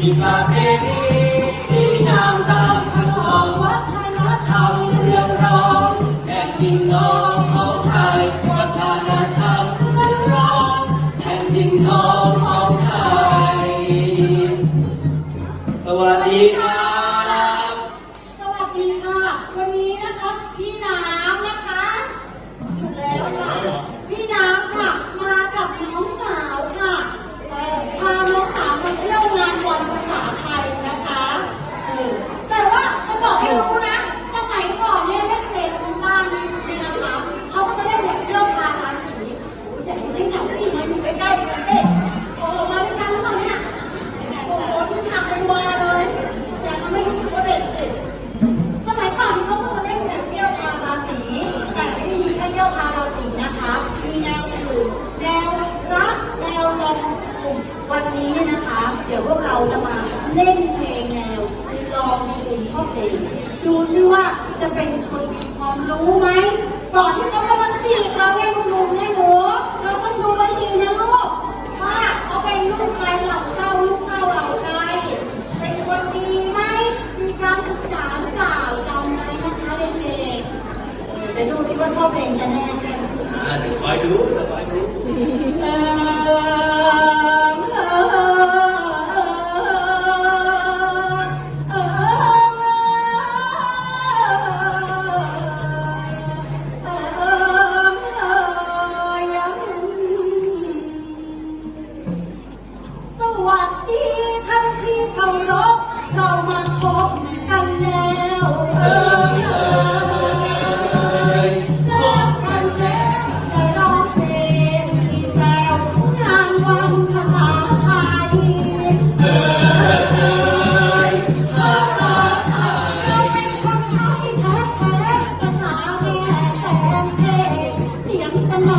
มีประเพณีดีงามตาคำอวัฒนธรรเรื่องร้อแผ่นดินนองของไทยวัฒนธรรเรื่องร้อแผ่นดินอง เนี่นะคะ เดี๋ยวพวกเราจะมาเล่นเพลงแนวลองคุมพ่อเพลงดูซิว่าจะเป็นคนมีความรู้ไหมก่อนที่เขาจะมาจีบเราเนี่ยลุงเนี่ยหนูเราต้องดูไว้ดีนะลูกว่าเขาเป็นลูกใครเหล่าเต้าลูกเต้าเหล่าใครเป็นคนดีไหมมีการศึกษาหรือเปล่าจำไหมนะคะเด็กๆเดี๋ยวดูซิว่าพ่อเพลงจะแน่แค่ไหนอ่าเดี๋ยวคอยดูเดี๋ยวคอยดู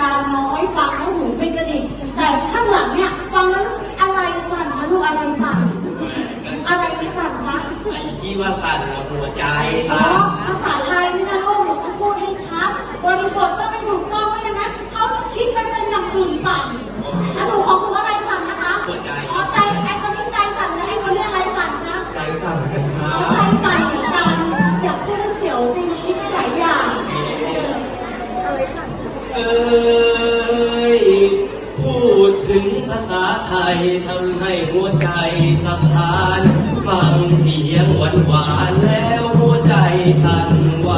การน้อยฟังแล้วหูไม่กระดิกแต่ข้างหลังเนี่ยฟังแล้วรู้กอะไรสั่นคะลูกอะไรสั่นอะไรสั่นคะไอ้ที่ว่าสั่นหัวใจสั่นะภาษา ไทยทำให้หัวใจสะท้าน ฟังเสียงหวานหวานแล้วหัวใจสั่นไหว